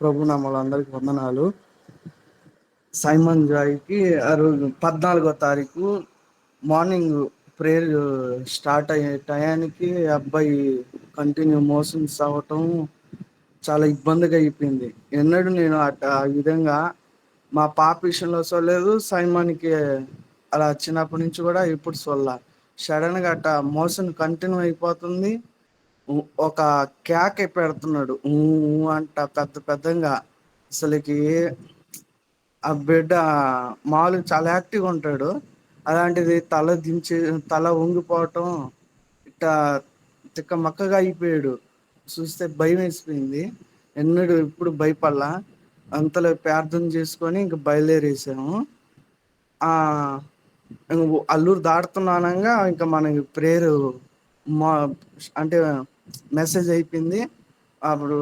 ప్రభు నామలు అందరికి వందనాలు. సైమన్ జాయ్కి ఆ రోజు పద్నాలుగో తారీఖు మార్నింగ్ ప్రేయర్ స్టార్ట్ అయ్యే టయానికి అబ్బాయి కంటిన్యూ మోషన్స్ అవ్వటం చాలా ఇబ్బందిగా అయిపోయింది. ఎన్నడు నేను ఆ విధంగా మా పాప విషయంలో చూడలేదు సైమానికి అలా చిన్నప్పటి నుంచి కూడా ఇప్పుడు చూడాల సడన్గా అట్ట మోషన్ కంటిన్యూ అయిపోతుంది. ఒక కేక పెడుతున్నాడు. ఊ ఊ అంట పెద్ద పెద్దగా. అసలుకి ఆ బిడ్డ మామూలుగా చాలా యాక్టివ్గా ఉంటాడు. అలాంటిది తల దించే తల వంగిపోవటం ఇట్ట తిక్క మక్కగా అయిపోయాడు. చూస్తే భయం వేసిపోయింది. ఎన్నడు ఇప్పుడు భయపడలా. అంతలో ప్రార్థన చేసుకొని ఇంక బయలుదేరేసాము. ఆ అల్లూరు దాటుతున్నా అనంగా ఇంకా మనకి ప్రేరు మా అంటే మెసేజ్ అయిపోయింది. అప్పుడు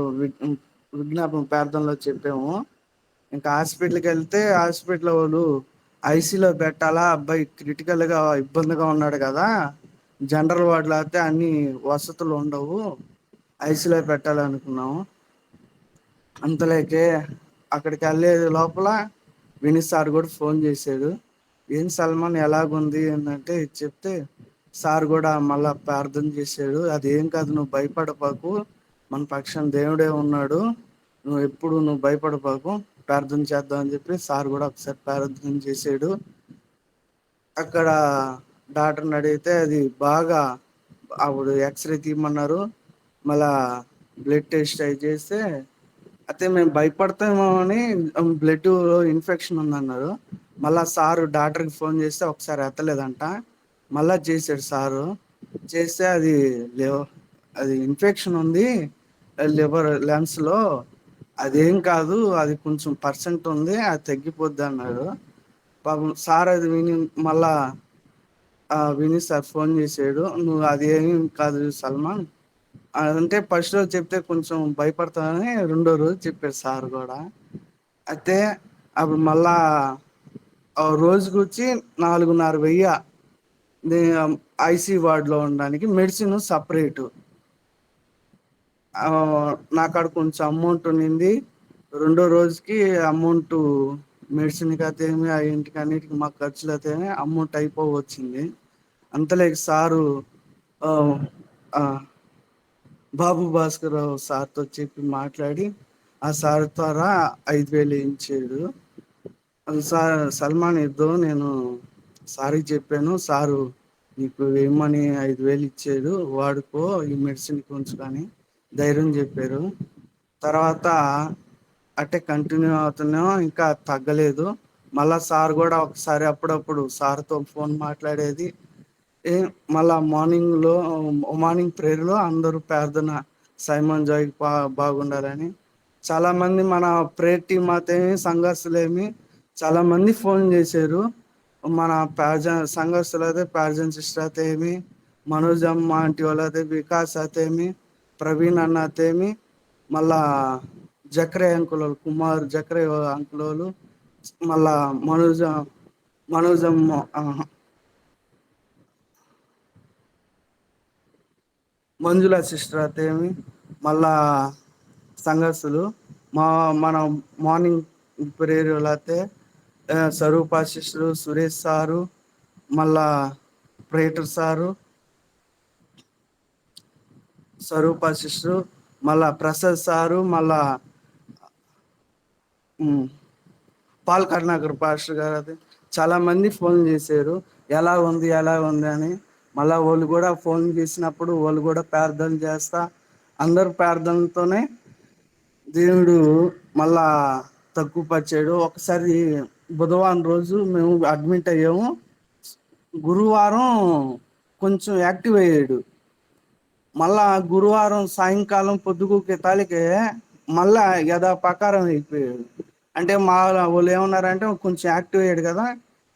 విజ్ఞాపన ప్రార్థనలో చెప్పాము. ఇంకా హాస్పిటల్కి వెళ్తే హాస్పిటల్ వాళ్ళు ఐసీలో పెట్టాలా? అబ్బాయి క్రిటికల్గా ఇబ్బందిగా ఉన్నాడు కదా. జనరల్ వార్డులో అయితే అన్ని వసతులు ఉండవు. ఐసీలో పెట్టాలనుకున్నాము అంతలేకే అక్కడికి వెళ్ళే లోపల విని సార్ కూడా ఫోన్ చేసాడు ఏం సల్మాన్ ఎలాగుంది? ఏంటంటే చెప్తే సార్ కూడా మళ్ళా ప్రార్థన చేశాడు. అది ఏం కాదు నువ్వు భయపడబాకు. మన పక్షం దేవుడే ఉన్నాడు. నువ్వు ఎప్పుడు నువ్వు భయపడపాకు ప్రార్థన చేద్దాం అని చెప్పి సార్ కూడా ఒకసారి ప్రార్థన చేసాడు అక్కడ డాక్టర్ని అడిగితే అది బాగా అప్పుడు ఎక్స్రే తీయమన్నారు. మళ్ళా బ్లడ్ టెస్ట్ అయి చేస్తే అయితే మేము భయపడతామో అని బ్లడ్ ఇన్ఫెక్షన్ ఉందన్నారు. మళ్ళా సారు డాక్టర్కి ఫోన్ చేస్తే ఒకసారి ఎత్తలేదంట. మళ్ళా చేసాడు సారు. చేస్తే అది లేవ అది ఇన్ఫెక్షన్ ఉంది. లివర్ లెన్స్లో లో. అదేం కాదు అది కొంచెం పర్సెంట్ ఉంది అది తగ్గిపోద్ది అన్నాడు. పాపం సార్ అది విని మళ్ళా విని సార్ ఫోన్ చేసాడు నువ్వు అది ఏమి కాదు సల్మాన్. అంటే ఫస్ట్ రోజు చెప్తే కొంచెం భయపడతానని రెండో రోజు చెప్పాడు సార్ కూడా. అయితే అప్పుడు మళ్ళా రోజుకొచ్చి నాలుగున్నర వెయ్యి ఐసీ వార్డ్లో ఉండడానికి మెడిసిన్ సపరేటు. నాకు నాకాడ కొంచెం అమౌంట్ ఉండింది. రెండో రోజుకి అమౌంట్ మెడిసిన్కి అయితే ఏమి ఆ ఇంటికి అన్నిటికీ మాకు ఖర్చులు అయితే అమౌంట్ అయిపోవచ్చింది. అంతలేక సారు బాబు భాస్కర్ రావు సార్తో చెప్పి మాట్లాడి ఆ సార్ ద్వారా ఐదు వేలు వేయించాడు సార్ సల్మాన్ ఇద్దో నేను సారికి చెప్పాను సారు నీకు ఏమని ఐదు వేలు ఇచ్చాడు వాడుకో ఈ మెడిసిన్ ఉంచుకొని ధైర్యం చెప్పారు. తర్వాత అట్టే కంటిన్యూ అవుతున్నాం ఇంకా తగ్గలేదు. మళ్ళా సార్ కూడా ఒకసారి అప్పుడప్పుడు సార్తో ఫోన్ మాట్లాడేది. ఏ మళ్ళా మార్నింగ్లో మార్నింగ్ ప్రేయర్లో అందరూ ప్రార్థన సైమన్ జాయ్ బా బాగుండాలని. చాలామంది మన ప్రేయర్ టీమ్ అయితే సంఘస్సులేమి చాలామంది ఫోన్ చేసారు మన ప్యాజన్ సంఘస్థులు అయితే సిస్టర్ అయితే ఏమి మనోజమ్మ ఆంటీ వాళ్ళ అయితే వికాస్ అయితే ఏమి ప్రవీణ్ అన్న అయితే ఏమి మళ్ళా జక్రే అంకుల్ కుమార్ జక్రే అంకులోలు మళ్ళా మనోజ మనోజమ్మ మంజుల సిస్టర్ అయితే ఏమి మళ్ళా సంఘస్థులు మా మన మార్నింగ్ ప్రేయర్లు అయితే స్వరూపాశిష్యుడు సురేష్ సారు మళ్ళా ప్రేటర్ సారు స్వరూపాశిష్యుడు మళ్ళా ప్రసాద్ సారు మళ్ళా పాల్ కరుణాకర్ పాస్టర్ గారు అది. చాలామంది ఫోన్ చేసారు ఎలా ఉంది ఎలా ఉంది అని. మళ్ళా వాళ్ళు కూడా ఫోన్ చేసినప్పుడు వాళ్ళు కూడా ప్రార్థన చేస్తా. అందరు ప్రార్థనతోనే దేవుడు మళ్ళా తగ్గు ఒకసారి బుధవారం రోజు మేము అడ్మిట్ అయ్యాము. గురువారం కొంచెం యాక్టివ్ అయ్యాడు. మళ్ళా గురువారం సాయంకాలం పొద్దుగుకే తాలికే మళ్ళా యథా ప్రకారం అయిపోయాడు. అంటే మా వాళ్ళు ఏమన్నారంటే కొంచెం యాక్టివ్ అయ్యాడు కదా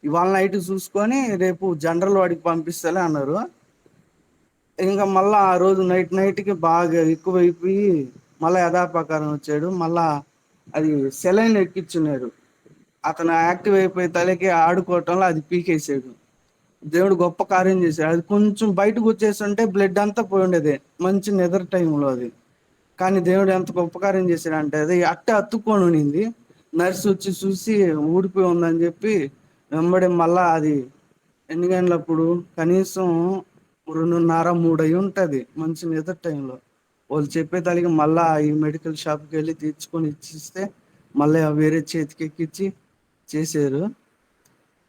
ఇవాళ నైట్ చూసుకొని రేపు జనరల్ వాడికి పంపిస్తాలే అన్నారు. ఇంకా మళ్ళా ఆ రోజు నైట్ నైట్కి బాగా బాగా ఎక్కువైపోయి మళ్ళా యథాపకారం వచ్చాడు. మళ్ళా అది సెలైన్ ఎక్కించున్నారు. అతను యాక్టివ్ అయిపోయి తలకి ఆడుకోవటంలో అది పీకేసాడు. దేవుడు గొప్ప కార్యం చేశాడు. అది కొంచెం బయటకు వచ్చేస్తుంటే బ్లడ్ అంతా పోయి ఉండేది. మంచి నిద్ర టైంలో అది. కానీ దేవుడు ఎంత ఉపకారం చేశాడంటే అది అట్టే అత్తుకొని ఉనింది నర్స్ వచ్చి చూసి ఊడిపోయి ఉందని చెప్పి వెంబడి మళ్ళా అది ఎన్ని గంటలప్పుడు? కనీసం రెండున్నర మూడు అయి ఉంటుంది. మంచి నిద్ర టైంలో వాళ్ళు చెప్పే తలకి మళ్ళా ఈ మెడికల్ షాప్కి వెళ్ళి తీర్చుకొని ఇచ్చిస్తే మళ్ళీ వేరే చేతికి ఎక్కించి చేసారు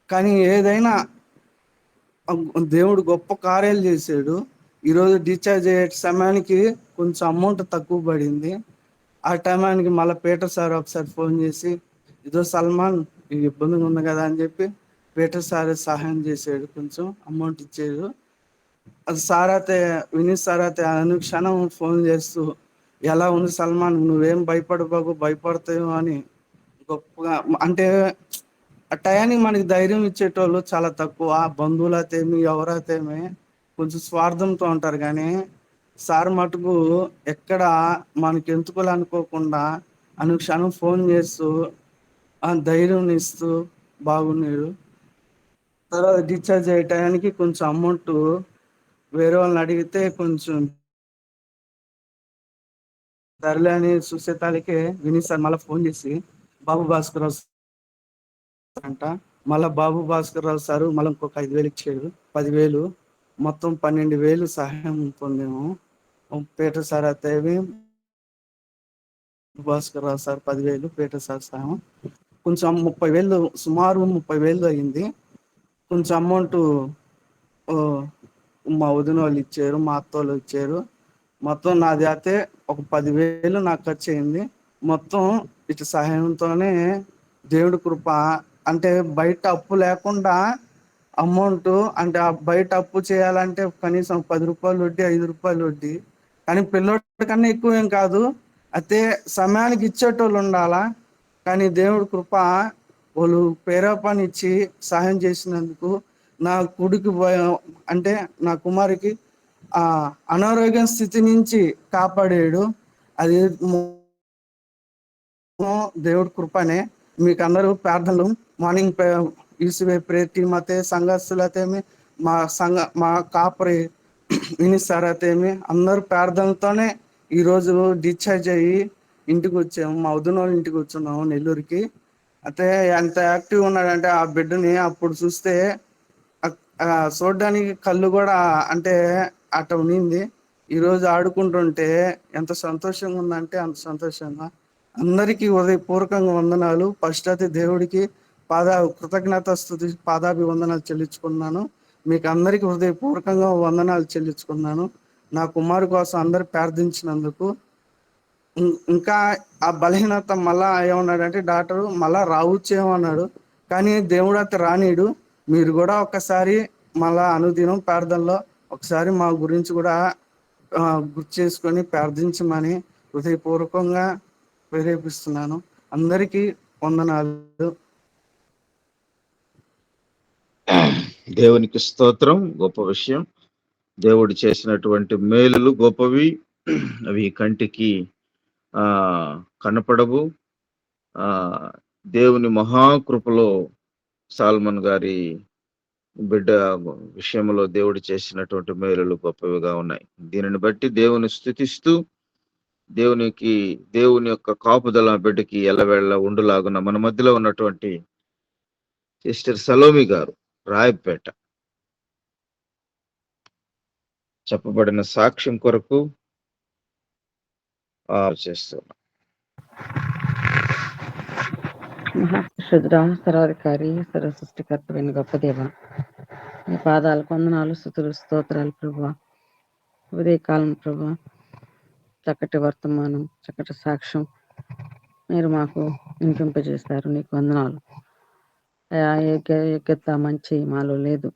కానీ ఏదైనా దేవుడు గొప్ప కార్యాలు చేశాడు. ఈరోజు డిశ్చార్జ్ అయ్యే సమయానికి కొంచెం అమౌంట్ తక్కువ పడింది. ఆ టైమానికి మళ్ళీ పీటర్ సార్ ఒకసారి ఫోన్ చేసి ఇదో సల్మాన్ ఇబ్బందిగా ఉంది కదా అని చెప్పి పీటర్ సార్ సహాయం చేసాడు కొంచెం అమౌంట్ ఇచ్చాడు అది సార్ అయితే వినీత్ సార్ అయితే అనుక్షణం ఫోన్ చేస్తూ ఎలా ఉంది సల్మాన్ నువ్వేం భయపడబాకు భయపడతావు అని గొప్పగా అంటే ఆ టయానికి మనకి ధైర్యం ఇచ్చేటోళ్ళు చాలా తక్కువ. బంధువులతేమి ఎవరైతేమి కొంచెం స్వార్థంతో ఉంటారు. కానీ సార్ మటుకు ఎక్కడ మనకి ఎందుకులు అనుకోకుండా అనుక్షణం ఫోన్ చేస్తూ ఆ ధైర్యం ఇస్తూ బాగున్నాడు. తర్వాత డిశ్చార్జ్ అయ్యే కొంచెం అమౌంట్ వేరే వాళ్ళని అడిగితే కొంచెం సర్లే అని చూసేతాలకే విని సార్ మళ్ళీ ఫోన్ చేసి బాబు భాస్కర్ రావు అంట. మళ్ళా బాబు భాస్కర్ రావు సారు మళ్ళీ ఇంకొక ఐదు వేలు ఇచ్చాడు. పదివేలు. మొత్తం పన్నెండు వేలు సహాయం పొందాము. పీటర్ సార్ అయితే భాస్కర్ రావు సార్ పదివేలు పీటర్ సార్ సహాయం. కొంచెం ముప్పై వేలు సుమారు ముప్పై వేలు అయింది. కొంచెం అమౌంట్ మా వదిన వాళ్ళు ఇచ్చారు మా అత్త వాళ్ళు ఇచ్చారు. మొత్తం నాది అయితే ఒక పదివేలు నాకు ఖర్చు అయింది మొత్తం ఇటు సహాయంతోనే దేవుడి కృప అంటే బయట అప్పు లేకుండా అమౌంట్ అంటే ఆ బయట అప్పు చేయాలంటే కనీసం పది రూపాయలు వడ్డీ ఐదు రూపాయలు వడ్డీ. కానీ పిల్లోడి కన్నా ఎక్కువ ఏం కాదు. అయితే సమయానికి ఇచ్చేటోళ్ళు ఉండాలా? కానీ దేవుడి కృప వాళ్ళు పేరపాన్ని ఇచ్చి సహాయం చేసినందుకు నా కుడికి అంటే నా కుమారికి ఆ అనారోగ్యం స్థితి నుంచి కాపాడాడు. అది దేవుడి కృపనే. మీకు అందరూ ప్రార్థనలు. మార్నింగ్ ఈసివే ప్రేతి మతే అయితే సంఘస్థులతేమి మా సంఘ మా కాపరి వినిస్తారైతేమి అందరూ ప్రార్థనలతోనే ఈరోజు డిశ్చార్జ్ అయ్యి ఇంటికి వచ్చాము. మా వదిన వాళ్ళ ఇంటికి వచ్చున్నాము నెల్లూరుకి. అయితే ఎంత యాక్టివ్ ఉన్నాడంటే ఆ బిడ్డని అప్పుడు చూస్తే చూడడానికి కళ్ళు కూడా అంటే అట ఉన్నింది ఈరోజు ఆడుకుంటుంటే ఎంత సంతోషంగా ఉందంటే అంత సంతోషంగా అందరికీ ఉదయపూర్వకంగా వందనాలు. ఫస్ట్ అయితే దేవుడికి పాద కృతజ్ఞత స్థుతి పాదాభి వందనాలు చెల్లించుకున్నాను మీకు అందరికీ హృదయపూర్వకంగా వందనాలు చెల్లించుకున్నాను నా కుమారు కోసం అందరు ప్రార్థించినందుకు. ఇంకా ఆ బలహీనత మళ్ళా ఏమన్నాడంటే డాక్టర్ మళ్ళా రావచ్చేమో అన్నాడు. కానీ దేవుడు అయితే రానీడు. మీరు కూడా ఒకసారి మళ్ళా అనుదినం ప్రార్థనలో ఒకసారి మా గురించి కూడా గుర్తు చేసుకొని ప్రార్థించమని హృదయపూర్వకంగా ప్రేరేపిస్తున్నాను. అందరికీ వందనాలు. దేవునికి స్తోత్రం. గొప్ప విషయం. దేవుడు చేసినటువంటి మేలులు గొప్పవి. అవి కంటికి ఆ కనపడవు. ఆ దేవుని మహాకృపలో సాల్మన్ గారి బిడ్డ విషయంలో దేవుడు చేసినటువంటి మేలులు గొప్పవిగా ఉన్నాయి. దీనిని బట్టి దేవుని స్థుతిస్తూ దేవునికి దేవుని యొక్క కాపుదల బిడ్డకి ఎల్లవేళ ఉండులాగున మన మధ్యలో ఉన్నటువంటి సిస్టర్ సలోమి గారు రాయపేట. చెప్పబడిన సాక్ష్యం కొరకు చేస్తున్నా. మహాశుద్ర సర్వాధికారి సర్వ సృష్టికర్తమైన గొప్ప దేవ మీ పాదాలు కొందనాలు స్థుతులు స్తోత్రాలు ప్రభు ఉదయకాలం ప్రభా చక్కటి వర్తమానం చక్కటి సాక్ష్యం మీరు మాకు వినిపింపజేస్తారు. నీకు వందనాలు. యోగ్యత మంచి మాలో లేదు.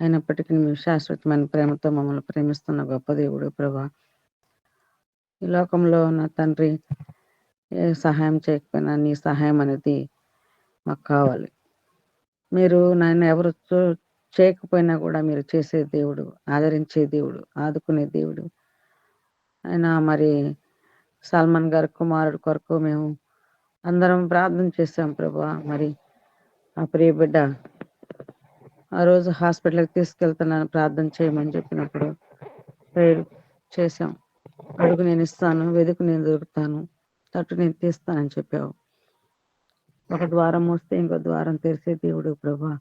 అయినప్పటికీ మీరు శాశ్వతమైన ప్రేమతో మమ్మల్ని ప్రేమిస్తున్న గొప్ప దేవుడు ప్రభా. ఈ లోకంలో నా తండ్రి ఏ సహాయం చేయకపోయినా నీ సహాయం అనేది మాకు కావాలి. మీరు నాయన ఎవరు చేయకపోయినా కూడా మీరు చేసే దేవుడు ఆదరించే దేవుడు ఆదుకునే దేవుడు. ఆయన మరి సల్మాన్ గారి కుమారుడు కొరకు మేము అందరం ప్రార్థన చేశాం ప్రభా. మరి ఆ ప్రియ బిడ్డ ఆ రోజు హాస్పిటల్కి తీసుకెళ్తున్నాను ప్రార్థన చేయమని చెప్పినప్పుడు ప్రేయర్ చేశాం. అడుగు నేను ఇస్తాను వెదుకు నేను దొరుకుతాను తట్టు నేను తీస్తానని చెప్పావు. ఒక ద్వారం మూస్తే ఇంకో ద్వారం తెరిసే దేవుడు ప్రభా.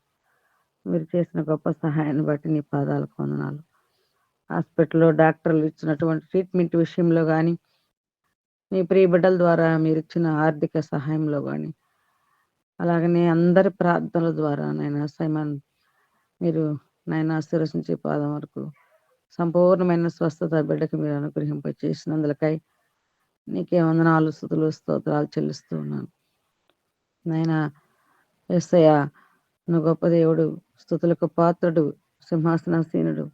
మీరు చేసిన గొప్ప సహాయాన్ని బట్టి నీ పాదాలకు వందనాలు. హాస్పిటల్లో డాక్టర్లు ఇచ్చినటువంటి ట్రీట్మెంట్ విషయంలో కానీ మీ ప్రియ బిడ్డల ద్వారా మీరు ఇచ్చిన ఆర్థిక సహాయంలో కానీ అలాగనే అందరి ప్రార్థనల ద్వారా నాయన సైమన్ మీరు నాయన శిరసించే పాదం వరకు సంపూర్ణమైన స్వస్థత బిడ్డకు మీరు అనుగ్రహింప చేసినందులకై నీకే వందనాలు స్థుతులు స్తోత్రాలు చెల్లిస్తూ ఉన్నాను. నాయన ఎస్సయ్య నువ్వు గొప్ప దేవుడు స్థుతులకు పాత్రుడు సింహాసనాసీనుడు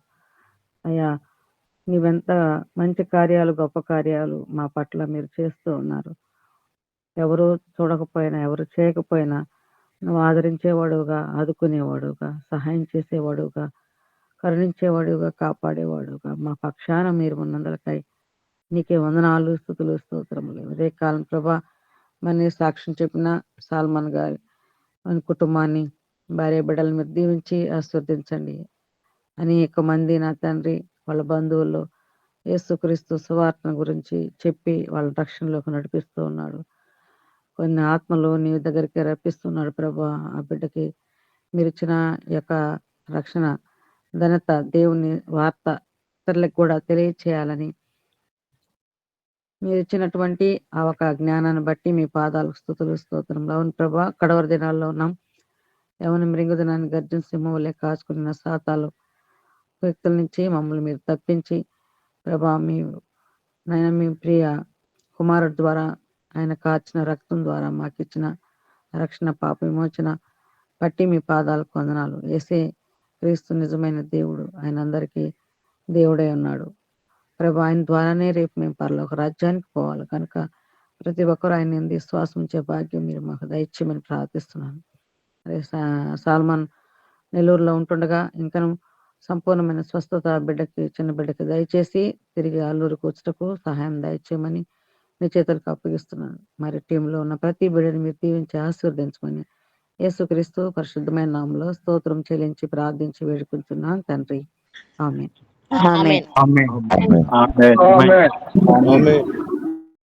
అయ్యా నీవెంత మంచి కార్యాలు గొప్ప కార్యాలు మా పట్ల మీరు చేస్తూ ఉన్నారు. ఎవరు చూడకపోయినా ఎవరు చేయకపోయినా నువ్వు ఆదరించేవాడుగా ఆదుకునేవాడుగా సహాయం చేసేవాడుగా కరుణించేవాడుగా కాపాడేవాడుగా మా పక్షాన మీరు ఉన్నందులకై నీకే వందనాలు స్థుతులు స్తోత్రములు. అదే కాలం ప్రభా మరి సాక్ష్యం చెప్పిన సాల్మన్ గారి మన కుటుంబాన్ని భార్య బిడ్డలు మీరు దీవించి ఆస్వాదించండి అనేక మంది నా తండ్రి వాళ్ళ బంధువుల్లో యేసుక్రీస్తు సువార్తను గురించి చెప్పి వాళ్ళ రక్షణలోకి నడిపిస్తూ ఉన్నాడు. కొన్ని ఆత్మలు నీ దగ్గరికి రప్పిస్తున్నాడు ప్రభా. ఆ బిడ్డకి మీరు ఇచ్చిన యొక్క రక్షణ ఘనత దేవుని వార్త ఇతరులకు కూడా తెలియచేయాలని మీరు ఇచ్చినటువంటి ఆ ఒక జ్ఞానాన్ని బట్టి మీ పాదాలకు స్థుతులు స్తోత్రంలో అవును ప్రభా కడవరి దినాల్లో ఉన్నాం. ఎవరి మృంగు దినాన్ని గర్జన సింహంలే కాచుకున్న సాతాలు వ్యక్తుల నుంచి మమ్మల్ని మీరు తప్పించి ప్రభా మీ నాయన మీ ప్రియ కుమారుడు ద్వారా ఆయన కాచిన రక్తం ద్వారా మాకు ఇచ్చిన రక్షణ పాప విమోచన పట్టి మీ పాదాలకు వందనాలు. ఏసే క్రీస్తు నిజమైన దేవుడు ఆయన అందరికీ దేవుడే ఉన్నాడు. ప్రభు ఆయన ద్వారానే రేపు మేము పరలోక రాజ్యానికి పోవాలి. కనుక ప్రతి ఒక్కరు ఆయన ఎందు విశ్వాసం ఉంచే భాగ్యం మీరు మాకు దయచేయమని ప్రార్థిస్తున్నాను. సాల్మాన్ నెల్లూరులో ఉంటుండగా ఇంకను సంపూర్ణమైన స్వస్థత బిడ్డకి చిన్న బిడ్డకి దయచేసి తిరిగి అల్లూరుకు వచ్చటకు సహాయం దయచేయమని మీ చేతులకు అప్పగిస్తున్నాను. మరి టీంలో ఉన్న ప్రతి బిడ్డని మీరు దీవించి ఆశీర్వదించమని యేసుక్రీస్తు పరిశుద్ధమైన నామంలో స్తోత్రం చెల్లించి ప్రార్థించి వేడుకుంటున్నాను తండ్రి. ఆమె